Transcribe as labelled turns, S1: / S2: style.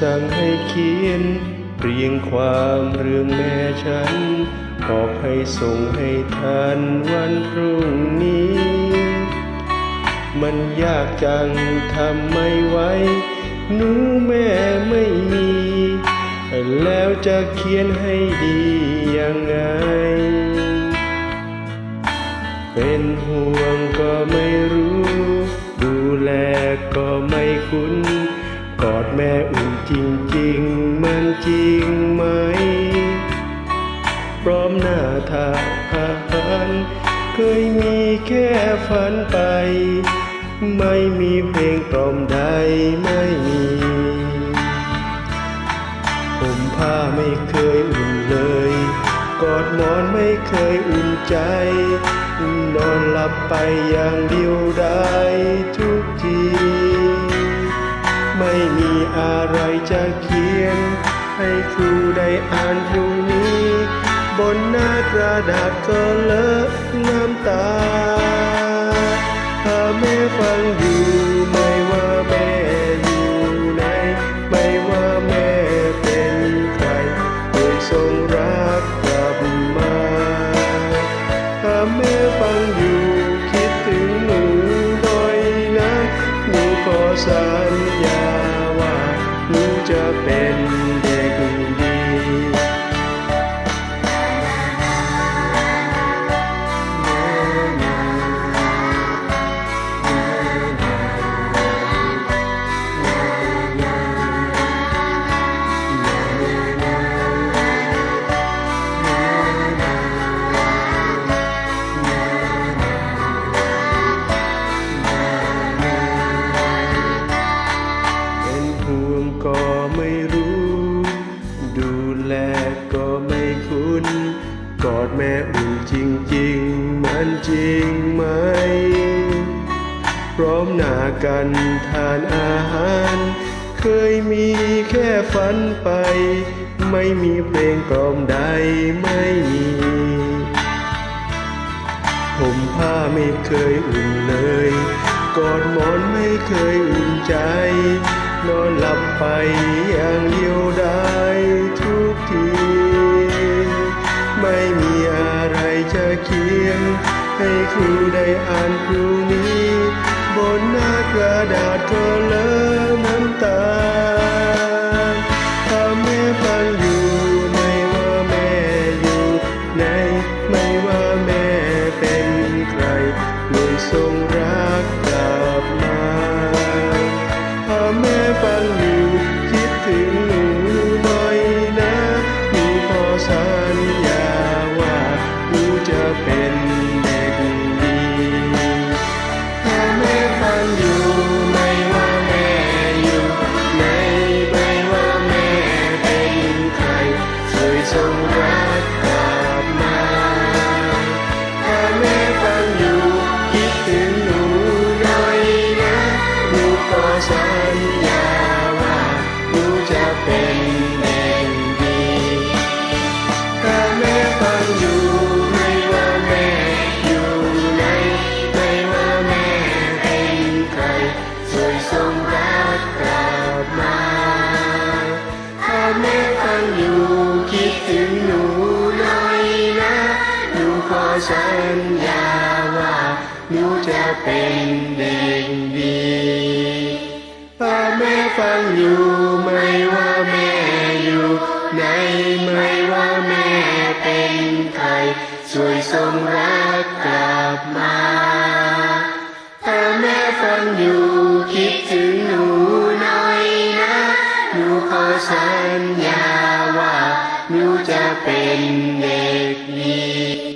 S1: สั่งให้เขียน เรียงความเรื่องแม่ฉัน บอกให้ส่งให้ทันวันพรุ่งนี้ มันยากจังทำไม่ไหวหนูแม่ไม่มี แล้วจะเขียนให้ดียังไง เป็นห่วงก็ไม่ แม่อุ่นจริงๆมันจริงไหม พร้อมหน้าทาอาหารเคยมีแค่ฝันไป ไม่มีเพลงกล่อมใดไม่มีผมผ้าไม่เคยอุ่นเลย กอดหมอนไม่เคยอุ่นใจ นอนหลับไปอย่างเดียวได้ทุกที จะเขียน ให้ครูได้อ่านพรุ่งนี้ บนหน้ากระดาษก็เลอะน้ำตา ถ้าแม่ฟังอยู่ไม่ว่าแม่อยู่ไหน ไม่ว่าแม่เป็นใครโปรดทรงรักกลับมา ถ้าแม่ฟังอยู่คิดถึงหนูหน่อยนะหนูขอสัญญา จะเป็น คุ้นกอดแม่อุ่นจริงๆ มันจริงไหม พร้อมหน้ากันทานอาหาร เคยมีแค่ฝันไป ไม่มีเพลงกล่อมใดไม่มีผมผ้าไม่เคยอุ่นเลยกอดหมอนไม่เคยอุ่นใจ นอนหลับไปอย่างเดียว เขียน ให้ครูได้อ่านครูนี้ บนหน้ากระดาษเธอเลอะน้ำตาถ้าแม่ฟังอยู่ไม่ว่าแม่อยู่ไหนไม่ว่าแม่เป็นใครเลยทรงรัก ช่ ถึงหนูหน่อยนะหนูขอสัญญาว่าหนูจะเป็นเด็กดีถ้าแม่ฟังอยู่ไม่ว่าแม่อยู่ไหนไม่ว่าแม่เป็นใครช่วยส่งรักกลับมาถ้าแม่ฟังอยู่คิดถึงหนูหน่อยนะหนูขอสัญญาว่า หนูจะเป็นเด็กดี